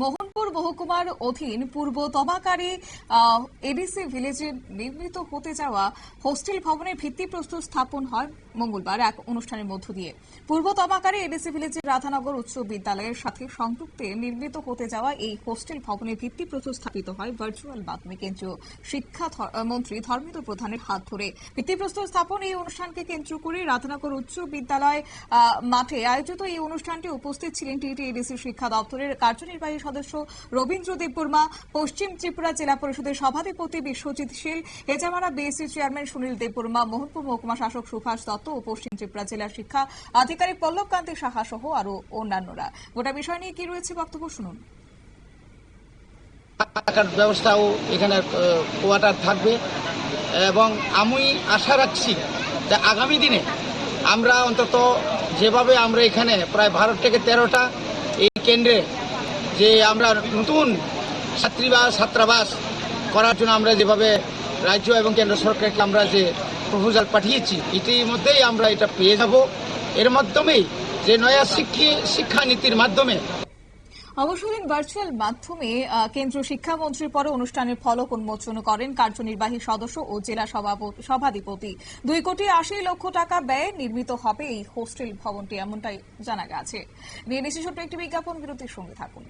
মোহনপুর মহকুমার অধীন পূর্ব তমাকারী এডিসি ভিলেজে নির্মিত হতে যাওয়া হোস্টেল ভবনের ভিত্তিপ্রস্তর স্থাপন হয় মঙ্গলবার এক অনুষ্ঠানের মধ্য দিয়ে। পূর্ব তমাকারী এডিসি ভিলেজের রাধানগর উচ্চ বিদ্যালয়ের সাথে সংযুক্তে নির্মিত হতে যাওয়া এই হোস্টেল ভবনের ভিত্তিপ্রস্তর স্থাপিত হয় ভার্চুয়াল মাধ্যমে কেন্দ্রীয় শিক্ষা মন্ত্রী ধর্মেন্দ্র প্রধানের হাত ধরে ভিত্তিপ্রস্তর স্থাপন এই অনুষ্ঠানকে কেন্দ্র করে রাধানগর উচ্চ বিদ্যালয় মাঠে আয়োজিত এই অনুষ্ঠানটি উপস্থিত ছিলেন টিটি এডিসি শিক্ষা দপ্তরের কার্যনির্বাহী সদস্য রবীন্দ্র দেববর্মা, পশ্চিম ত্রিপুরা জেলা পরিষদের সভাধিপতি বিশ্বজিৎ শীল, হেজামারা বিএসসি চেয়ারম্যান সুনীল দেববর্মা, মোহনপুর মহকুমা শাসক সুভাষ দত্ত ও পশ্চিম ত্রিপুরা জেলা শিক্ষা আধিকারিক পল্লব কান্তি সাহা সহ আরও অন্যান্যরা। গোটা বিষয় নিয়ে কি রয়েছে বক্তব্য শুনুন। থাকার ব্যবস্থাও এখানে কোয়ার্টার থাকবে এবং আমি আশা রাখছি যে আগামী দিনে আমরা অন্তত যেভাবে আমরা এখানে প্রায় বারো থেকে তেরোটা এই কেন্দ্রে যে আমরা নতুন ছাত্রীবাস ছাত্রাবাস করার জন্য আমরা যেভাবে রাজ্য এবং কেন্দ্র সরকারকে আমরা যে প্রপোজাল পাঠিয়েছি, ইতিমধ্যেই আমরা এটা পেয়ে যাব। এর মাধ্যমেই যে নয়া শিক্ষা, শিক্ষানীতির মাধ্যমে অবসরীন ভার্চুয়াল মাধ্যমে কেন্দ্রীয় শিক্ষামন্ত্রীর পরে অনুষ্ঠানের ফলক উন্মোচন করেন কার্যনির্বাহী সদস্য ও জেলা সভাধিপতি। দুই কোটি আশি লক্ষ টাকা ব্যয়ে নির্মিত হবে এই হোস্টেল ভবনটি, এমনটাই জানা গেছে। নিয়ে নিশ্চিত একটি বিজ্ঞাপন, বিরতির সঙ্গে থাকুন।